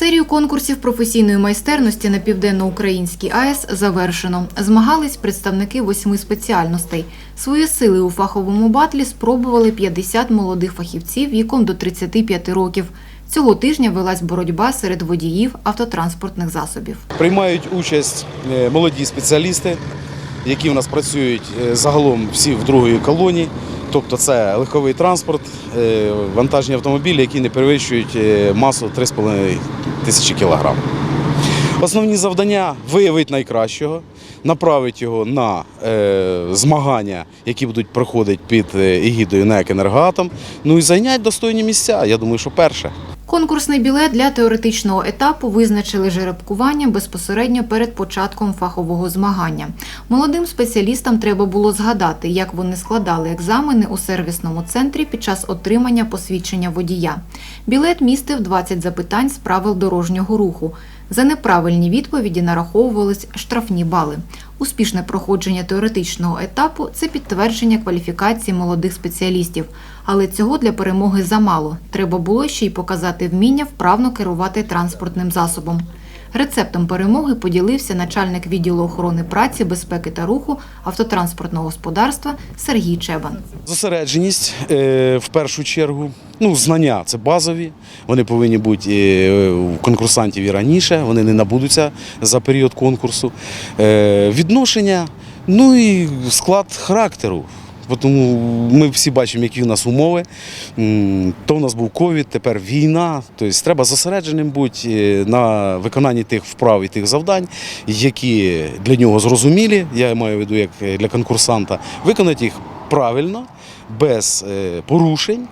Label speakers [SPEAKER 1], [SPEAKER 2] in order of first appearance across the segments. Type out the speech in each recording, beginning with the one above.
[SPEAKER 1] Серію конкурсів професійної майстерності на південноукраїнській АЕС завершено. Змагались представники восьми спеціальностей. Свої сили у фаховому батлі спробували 50 молодих фахівців віком до 35 років. Цього тижня велась боротьба серед водіїв автотранспортних засобів.
[SPEAKER 2] Приймають участь е, молоді спеціалісти, які в нас працюють е, загалом всі в другої колоні. Тобто це легковий транспорт, е, вантажні автомобілі, які не перевищують масу 3,5 тисячі кілограм. Основні завдання виявити найкращого, направити його на е, змагання, які будуть проходити під е, егідою НЕК «Енергоатом», ну і зайняти достойні місця. Я думаю, що перше.
[SPEAKER 1] Конкурсний білет для теоретичного етапу визначили жеребкування безпосередньо перед початком фахового змагання. Молодим спеціалістам треба було згадати, як вони складали екзамени у сервісному центрі під час отримання посвідчення водія. Білет містив 20 запитань з правил дорожнього руху. За неправильні відповіді нараховувались штрафні бали. Успішне проходження теоретичного етапу це підтвердження кваліфікації молодих спеціалістів. Але цього для перемоги замало. Треба було ще й показати вміння вправно керувати транспортним засобом. Рецептом перемоги поділився начальник відділу охорони праці, безпеки та руху автотранспортного господарства Сергій Чебан.
[SPEAKER 2] Зосередженість е, в першу чергу. Ну, знання це базові. Вони повинні бути е, у конкурсантів і раніше, вони не набудуться за період конкурсу. Е, Відношення, ну і склад характеру. Тому ми всі бачимо, які в нас умови. То в нас був ковід, тепер війна. Тобто треба зосередженим бути е, на виконанні тих вправ і тих завдань, які для нього зрозумілі. Я маю в виду як е, для конкурсанта, виконати їх правильно, без е, порушень,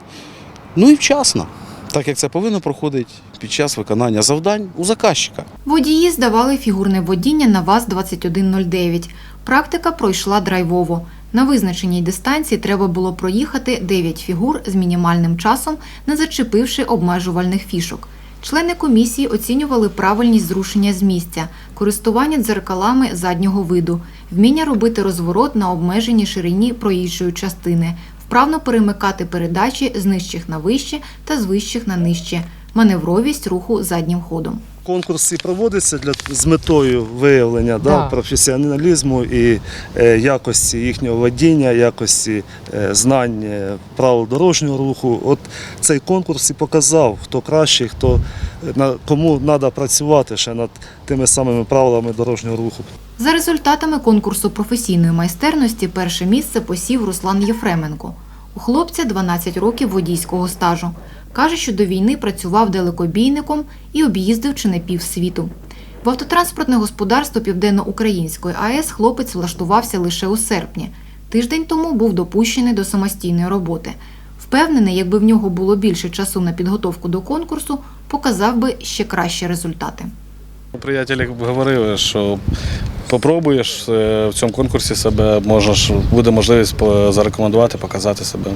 [SPEAKER 2] ну і вчасно, так як це повинно проходити під час виконання завдань у заказчика.
[SPEAKER 1] Водії здавали фігурне водіння на ВАЗ-2109. Практика пройшла драйвово. На визначеній дистанції треба було проїхати 9 фігур з мінімальним часом, не зачепивши обмежувальних фішок. Члени комісії оцінювали правильність зрушення з місця, користування дзеркалами заднього виду, вміння робити розворот на обмеженій ширині проїжджої частини, вправно перемикати передачі з нижчих на вище та з вищих на нижче, маневровість руху заднім ходом.
[SPEAKER 3] Конкурси проводяться для з метою виявлення да.
[SPEAKER 4] Да.
[SPEAKER 3] професіоналізму і е, якості їхнього водіння, якості е, знань е, правил дорожнього руху. От цей конкурс і показав, хто кращий, хто е, на кому треба працювати ще над тими самими правилами дорожнього руху.
[SPEAKER 1] За результатами конкурсу професійної майстерності перше місце посів Руслан Єфременко. У хлопця 12 років водійського стажу. Каже, що до війни працював далекобійником і об'їздив чи не півсвіту. В автотранспортне господарство Південно-Української АЕС хлопець влаштувався лише у серпні. Тиждень тому був допущений до самостійної роботи. Впевнений, якби в нього було більше часу на підготовку до конкурсу, показав би ще кращі результати.
[SPEAKER 5] Приятелі говорили, що попробуєш е, в цьому конкурсі себе, можеш, буде можливість зарекомендувати, показати себе.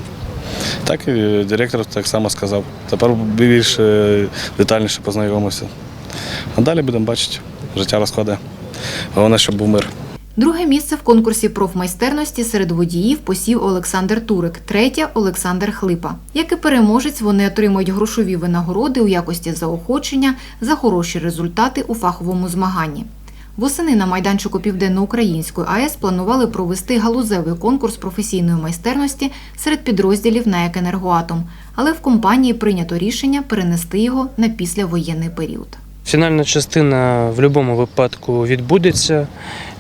[SPEAKER 5] Так і директор так само сказав. Тепер більше детальніше познайомився. А далі будемо бачити, життя розкладе. Головне, щоб був мир.
[SPEAKER 1] Друге місце в конкурсі профмайстерності серед водіїв посів Олександр Турик, третє Олександр Хлипа. Як і переможець, вони отримують грошові винагороди у якості заохочення за хороші результати у фаховому змаганні. Восени на майданчику Південноукраїнської АЕС планували провести галузевий конкурс професійної майстерності серед підрозділів НАЕК «Енергоатом», але в компанії прийнято рішення перенести його на післявоєнний період.
[SPEAKER 4] Фінальна частина в будь-якому випадку відбудеться.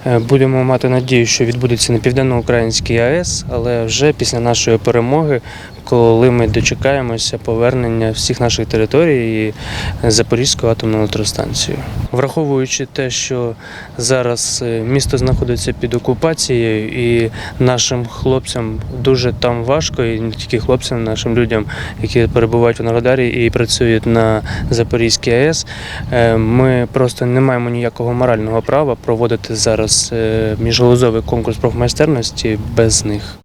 [SPEAKER 4] Е, Будемо мати надію, що відбудеться на південноукраїнській АЕС, але вже після нашої перемоги, коли ми дочекаємося повернення всіх наших територій і Запорізької атомної електростанції. Враховуючи те, що зараз е, місто знаходиться під окупацією, і нашим хлопцям дуже там важко, і не тільки хлопцям, нашим людям, які перебувають в Енергодарі і працюють на Запорізькій АЕС, е, ми просто не маємо ніякого морального права проводити зараз е, міжгалузовий конкурс профмайстерності без них.